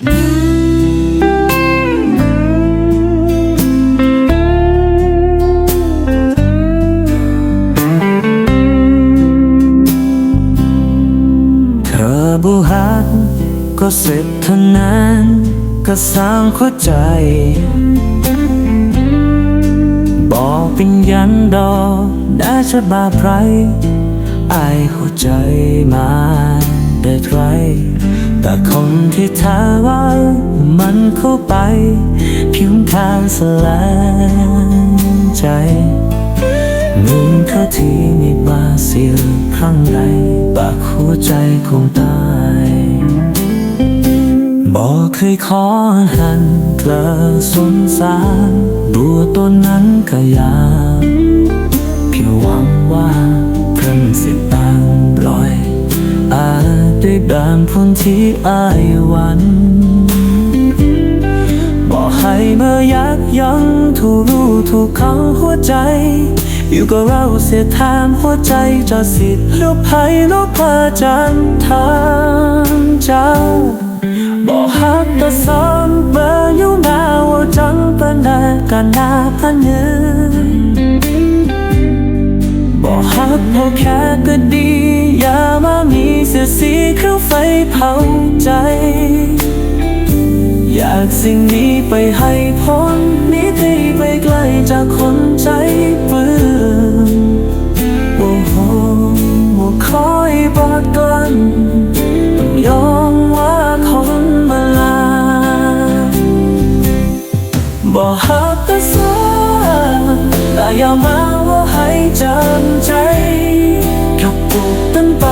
เธอบุหักก็เสร็จเท่านั้นก็สร้างหัวใจ บอกเป็นยันดอได้ชะบาไพรไอายหัวใจมาได้ใคร แต่คนที่เธอว่ามันเข้าไป ผิวทางสลายใจมึงเท่าที่มีบาเสียครั้งใดปากหัวใจคงตายบอกเคยขอหันเธอสงสารบัวตัวนั้นก็ยากเพียงหวังว่าเพื่อนสิต ได้บางพ้นที่อายวันบอกให้เมื่อยักยั้งถูกรู้ถูกเขาหัวใจ อยู่กับเราเสียแทนหัวใจจะสิทธิ์ลูภัยลูพระจันทร์ทางเจ้าบอกฮักแต่ซ้ำเบอร์อยู่หน้าว่าจังเป็นได้กันหน้าพันเงินบอกฮักพอแค่ก็ดี อย่ามามี เสียสีเครื่องไฟเผาใจ อยากสิ่งนี้ไปให้พ้นนี้ที่ไปไกลจากคนใจเปื้อนโอ้โหว่าคอยบอกกันต้องยอมว่าคนมาลาบอกหักแต่สาแต่อย่ามาว่าให้จำใจกับปลูกต้นไป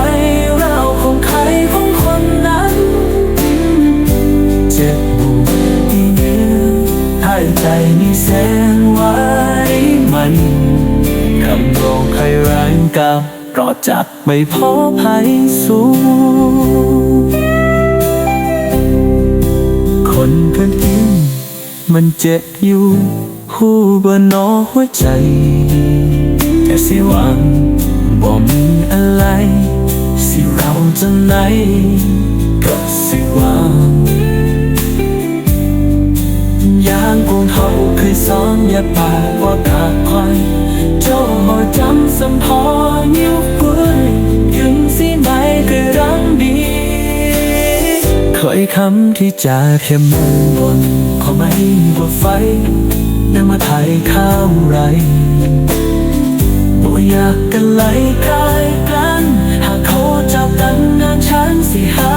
แสงไว้มันคำบอกใครแรงกับรอดจากไม่พบภัยสูง คนกันอินมันเจ็บอยู่หูบนนอหัวใจ แต่สิหวังบ่มีอะไร สิเราจะไหนก็สิหวังอย่าง เคยสอนอย่าปากว่าขาดคอยเจ้าหอจำสัมพอนิ้วกุยถึงสิไหนก็รังดีเคยคำที่จะเพียงมือบนขอไม่ว่าไฟนำมาถ่ายข้าวไรบ่อยากกันไหลคลายกัน หากเขาจับกันงานฉันสิหา